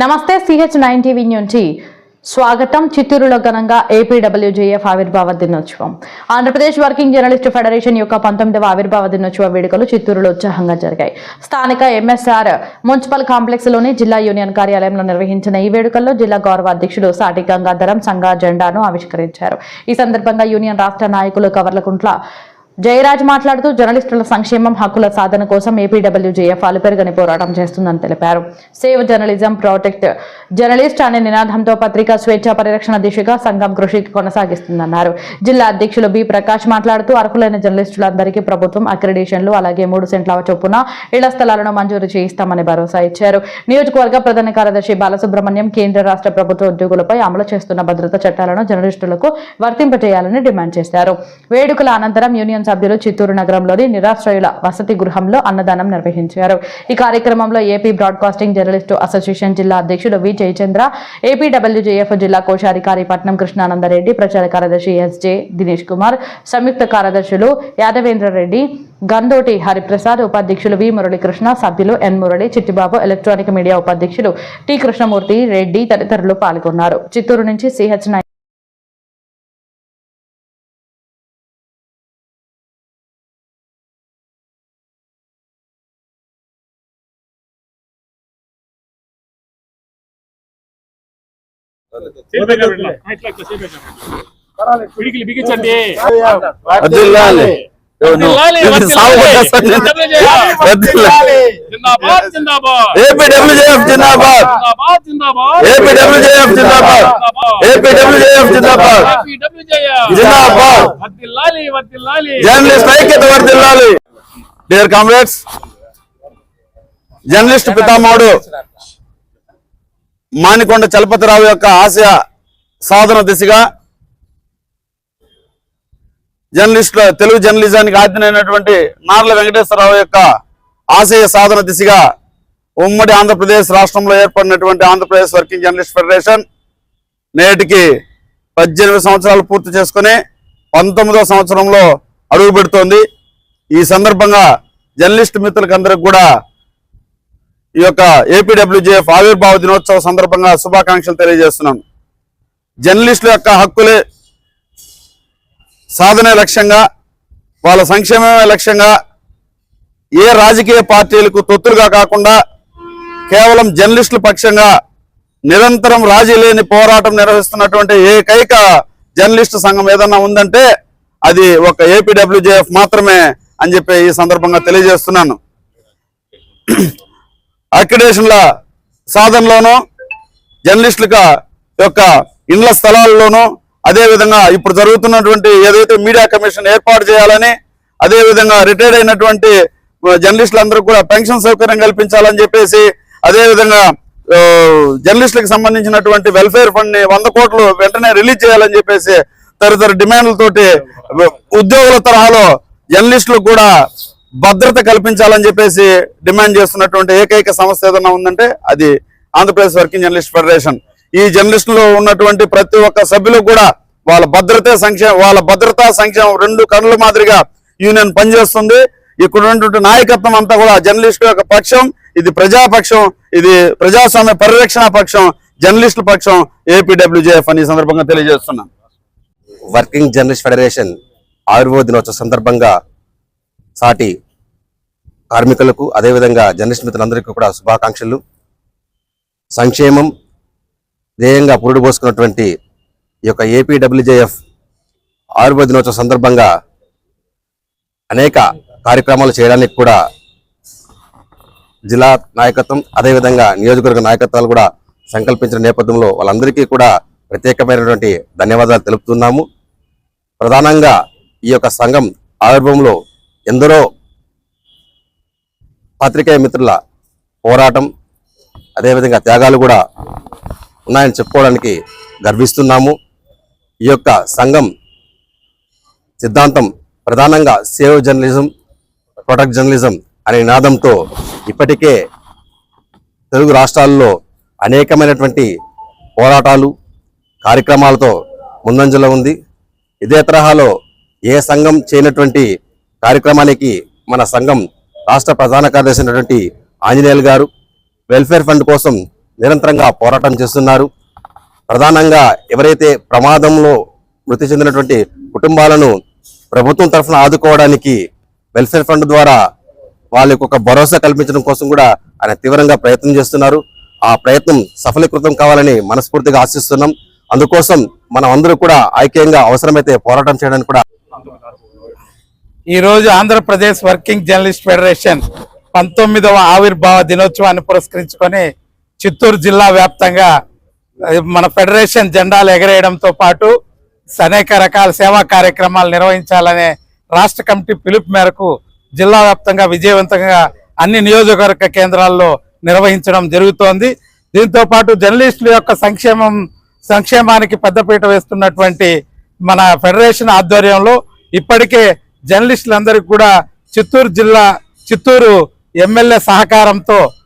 నమస్తే CH nine TV నుంచి స్వాగతం. చిత్తూరులో ఘనంగా ఏపీడబ్ల్యూజేఎఫ్ ఆవిర్భావ దినోత్సవం. ఆంధ్రప్రదేశ్ వర్కింగ్ జర్నలిస్ట్ ఫెడరేషన్ యొక్క పంతొమ్మిదవ ఆవిర్భావ దినోత్సవ వేడుకలు చిత్తూరులో ఉత్సాహంగా జరిగాయి. స్థానిక ఎంఎస్ఆర్ మున్సిపల్ కాంప్లెక్స్లోని జిల్లా యూనియన్ కార్యాలయంలో నిర్వహించిన ఈ వేడుకల్లో జిల్లా గౌరవ అధ్యక్షుడు సాటి గంగాధరం సంఘ జెండాను ఆవిష్కరించారు. ఈ సందర్భంగా యూనియన్ రాష్ట్ర నాయకులు కవర్లకుంట్ల జయరాజ్ మాట్లాడుతూ జర్నలిస్టుల సంక్షేమం హక్కుల సాధన కోసం ఏపీడబ్ల్యూజేఎఫ్ అలుపెరుగని పోరాటం చేస్తుందని తెలిపారు. సేవ్ జర్నలిజం ప్రొటెక్ట్ జర్నలిస్ట్ అనే నినాదంతో పత్రికా స్వేచ్ఛ పరిరక్షణ దిశగా సంఘం కృషి కొనసాగిస్తుందన్నారు. జిల్లా అధ్యక్షులు బి ప్రకాష్ మాట్లాడుతూ అర్హులైన జర్నలిస్టులందరికీ ప్రభుత్వం అక్రిడేషన్లు అలాగే మూడు సెంట్ల చొప్పున ఇళ్ళ స్థలాలను మంజూరు చేయిస్తామని భరోసా ఇచ్చారు. నియోజకవర్గ ప్రధాన కార్యదర్శి బాలసుబ్రహ్మణ్యం కేంద్ర రాష్ట్ర ప్రభుత్వ ఉద్యోగులపై అమలు చేస్తున్న భద్రతా చట్టాలను జర్నలిస్టులకు వర్తింపజేయాలని డిమాండ్ చేశారు. వేడుకల అనంతరం యూనియన్ సభ్యులు చిత్తూరు నగరంలోని నిరాశ్రయుల వసతి గృహంలో అన్నదానం నిర్వహించారు. ఈ కార్యక్రమంలో ఏపీ బ్రాడ్కాస్టింగ్ జర్నలిస్టు అసోసియేషన్ జిల్లా అధ్యక్షుడు వి జయచంద్ర ఏపీడబ్ల్యూజేఎఫ్ జిల్లా కోశాధికారి పట్నం కృష్ణానందరెడ్డి ప్రచార కార్యదర్శి ఎస్జే దినేష్ కుమార్ సంయుక్త కార్యదర్శులు యాదవేంద్ర రెడ్డి గందోటి హరిప్రసాద్ ఉపాధ్యక్షులు వి మురళీకృష్ణ సభ్యులు N Murali Chittibabu electronic media ఉపాధ్యక్షులు టి కృష్ణమూర్తి రెడ్డి తదితరులు పాల్గొన్నారు. చిత్తూరు నుంచి సిహెచ్ జిందాబాద్ ఏపీడబ్ల్యూజేఎఫ్ జిందాబాద్. జిందాబాద్ జిందాబాద్. ఏపీడబ్ల్యూజేఎఫ్ జిందాబాద్. ఏపీడబ్ల్యూజేఎఫ్ జిందాబాద్. ఏపీడబ్ల్యూజేఎఫ్. జిందాబాద్. వర్ధిల్లాలి వర్ధిల్లాలి జర్నలిస్ట్ ఐక్యత వర్దిల్లాలి డియర్ కామ్రేడ్స్ జర్నలిస్ట్ పితామహుడు. మానికొండ చలపతిరావు యొక్క ఆశయ సాధన దిశగా జర్నలిస్టుల తెలుగు జర్నలిజానికి ఆద్యనైనటువంటి నార్ల వెంకటేశ్వరరావు యొక్క ఆశయ సాధన దిశగా ఉమ్మడి ఆంధ్రప్రదేశ్ రాష్ట్రంలో ఏర్పడినటువంటి ఆంధ్రప్రదేశ్ వర్కింగ్ జర్నలిస్ట్ ఫెడరేషన్ నేటికి పద్దెనిమిది సంవత్సరాలు పూర్తి చేసుకుని పంతొమ్మిదో సంవత్సరంలో అడుగుపెడుతోంది. ఈ సందర్భంగా జర్నలిస్ట్ మిత్రులకు అందరికి కూడా ఈ యొక్క ఏపీడబ్ల్యూజేఎఫ్ ఆవిర్భావ దినోత్సవ సందర్భంగా శుభాకాంక్షలు తెలియజేస్తున్నాను జర్నలిస్టుల యొక్క హక్కులే సాధనే లక్ష్యంగా వాళ్ళ సంక్షేమమే లక్ష్యంగా ఏ రాజకీయ పార్టీలకు తొత్తులుగా కాకుండా కేవలం జర్నలిస్టుల పక్షంగా నిరంతరం రాజీ లేని పోరాటం నిర్వహిస్తున్నటువంటి ఏకైక జర్నలిస్ట్ సంఘం ఏదన్నా ఉందంటే అది ఒక ఏపీడబ్ల్యూజేఎఫ్ మాత్రమే అని చెప్పి ఈ సందర్భంగా తెలియజేస్తున్నాను. అక్రిడేషన్ల సాధనలోనూ జర్నలిస్టుల యొక్క ఇండ్ల స్థలాల్లోనూ అదేవిధంగా ఇప్పుడు జరుగుతున్నటువంటి ఏదైతే మీడియా కమిషన్ ఏర్పాటు చేయాలని అదేవిధంగా రిటైర్డ్ అయినటువంటి జర్నలిస్టులందరూ కూడా పెన్షన్ సౌకర్యం కల్పించాలని చెప్పేసి అదేవిధంగా జర్నలిస్టులకు సంబంధించినటువంటి వెల్ఫేర్ ఫండ్ని వంద కోట్లు వెంటనే రిలీజ్ చేయాలని చెప్పేసి తదితర డిమాండ్లతోటి ఉద్యోగుల తరహాలో జర్నలిస్టులకు కూడా భద్రత కల్పించాలని చెప్పేసి డిమాండ్ చేస్తున్నటువంటి ఏకైక సంస్థ ఏదైనా ఉందంటే అది ఆంధ్రప్రదేశ్ వర్కింగ్ జర్నలిస్ట్ ఫెడరేషన్. ఈ జర్నలిస్టులో ఉన్నటువంటి ప్రతి ఒక్క సభ్యులు కూడా వాళ్ళ భద్రత సంక్షేమ వాళ్ళ భద్రతా సంక్షేమం రెండు కనుల మాదిరిగా యూనియన్ పనిచేస్తుంది. ఇక్కడ ఉన్నటువంటి నాయకత్వం అంతా కూడా జర్నలిస్టు యొక్క పక్షం ఇది ప్రజాపక్షం ఇది ప్రజాస్వామ్య పరిరక్షణ పక్షం జర్నలిస్టుల పక్షం ఏపీడబ్ల్యూజేఎఫ్ అని ఈ సందర్భంగా తెలియజేస్తున్నాను. వర్కింగ్ జర్నలిస్ట్ ఫెడరేషన్ ఆయుర్వేద దినోత్సవ సందర్భంగా సాటి కార్మికులకు అదేవిధంగా జర్నలిస్ట్ మిత్రులందరికీ కూడా శుభాకాంక్షలు. సంక్షేమం ధ్యేయంగా పురుడు పోసుకున్నటువంటి ఈ యొక్క ఏపీడబ్ల్యూజేఎఫ్ ఆయుర్వేద దినోత్సవ సందర్భంగా అనేక కార్యక్రమాలు చేయడానికి కూడా జిల్లా నాయకత్వం అదేవిధంగా నియోజకవర్గ నాయకత్వాలు కూడా సంకల్పించిన నేపథ్యంలో వాళ్ళందరికీ కూడా ప్రత్యేకమైనటువంటి ధన్యవాదాలు తెలుపుతున్నాము. ప్రధానంగా ఈ యొక్క సంఘం ఆవిర్భంలో ఎందరో పాత్రికేయ మిత్రుల పోరాటం అదేవిధంగా త్యాగాలు కూడా ఉన్నాయని చెప్పుకోవడానికి గర్విస్తున్నాము. ఈ యొక్క సంఘం సిద్ధాంతం ప్రధానంగా సేవ్ జర్నలిజం ప్రొటెక్ట్ జర్నలిజం అనే నినాదంతో ఇప్పటికే తెలుగు రాష్ట్రాల్లో అనేకమైనటువంటి పోరాటాలు కార్యక్రమాలతో ముందంజలో ఉంది. ఇదే తరహాలో ఏ సంఘం చేయనటువంటి కార్యక్రమానికి మన సంఘం రాష్ట్ర ప్రధాన కార్యదర్శి అయినటువంటి ఆంజనేయులు గారు వెల్ఫేర్ ఫండ్ కోసం నిరంతరంగా పోరాటం చేస్తున్నారు. ప్రధానంగా ఎవరైతే ప్రమాదంలో మృతి చెందినటువంటి కుటుంబాలను ప్రభుత్వం తరఫున ఆదుకోవడానికి వెల్ఫేర్ ఫండ్ ద్వారా వాళ్ళకి ఒక భరోసా కల్పించడం కోసం కూడా ఆయన తీవ్రంగా ప్రయత్నం చేస్తున్నారు. ఆ ప్రయత్నం సఫలీకృతం కావాలని మనస్ఫూర్తిగా ఆశిస్తున్నాం. అందుకోసం మనం అందరూ కూడా ఐక్యంగా అవసరమైతే పోరాటం చేయడానికి కూడా ఈరోజు ఆంధ్రప్రదేశ్ వర్కింగ్ జర్నలిస్ట్ ఫెడరేషన్ పంతొమ్మిదవ ఆవిర్భావ దినోత్సవాన్ని పురస్కరించుకొని చిత్తూరు జిల్లా వ్యాప్తంగా మన ఫెడరేషన్ జెండాలు ఎగరేయడంతో పాటు అనేక రకాల సేవా కార్యక్రమాలు నిర్వహించాలనే రాష్ట్ర కమిటీ పిలుపు మేరకు జిల్లా వ్యాప్తంగా విజయవంతంగా అన్ని నియోజకవర్గ కేంద్రాల్లో నిర్వహించడం జరుగుతోంది. దీంతో పాటు జర్నలిస్టుల యొక్క సంక్షేమం సంక్షేమానికి పెద్దపీట వేస్తున్నటువంటి మన ఫెడరేషన్ ఆధ్వర్యంలో ఇప్పటికే జర్నలిస్టులందరికీ కూడా చిత్తూరు జిల్లా చిత్తూరు ఎమ్మెల్యే సహకారంతో